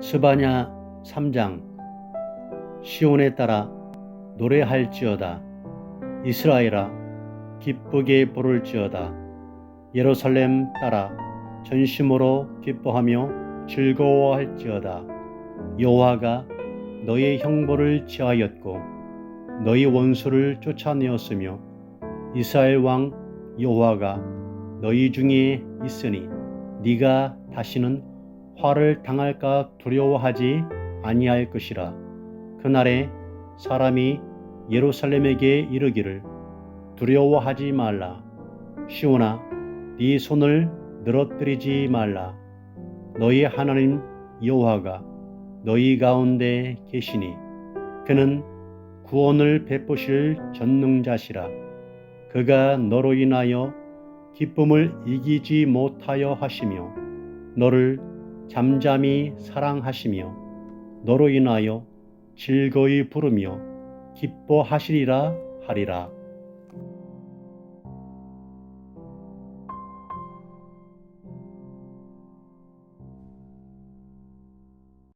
스바냐 3장 시온에 따라 노래할지어다. 이스라엘아 기쁘게 부를지어다. 예루살렘 따라 전심으로 기뻐하며 즐거워할지어다. 여호와가 너의 형벌을 취하였고 너희 원수를 쫓아내었으며 이스라엘 왕 여호와가 너희 중에 있으니 네가 다시는 화를 당할까 두려워하지 아니할 것이라. 그날에 사람이 예루살렘에게 이르기를 두려워하지 말라. 시온아 네 손을 늘어뜨리지 말라. 너희 하나님 여호와가 너희 가운데 계시니 그는 구원을 베푸실 전능자시라. 그가 너로 인하여 기쁨을 이기지 못하여 하시며 너를 잠잠히 사랑하시며 너로 인하여 즐거이 부르며 기뻐하시리라 하리라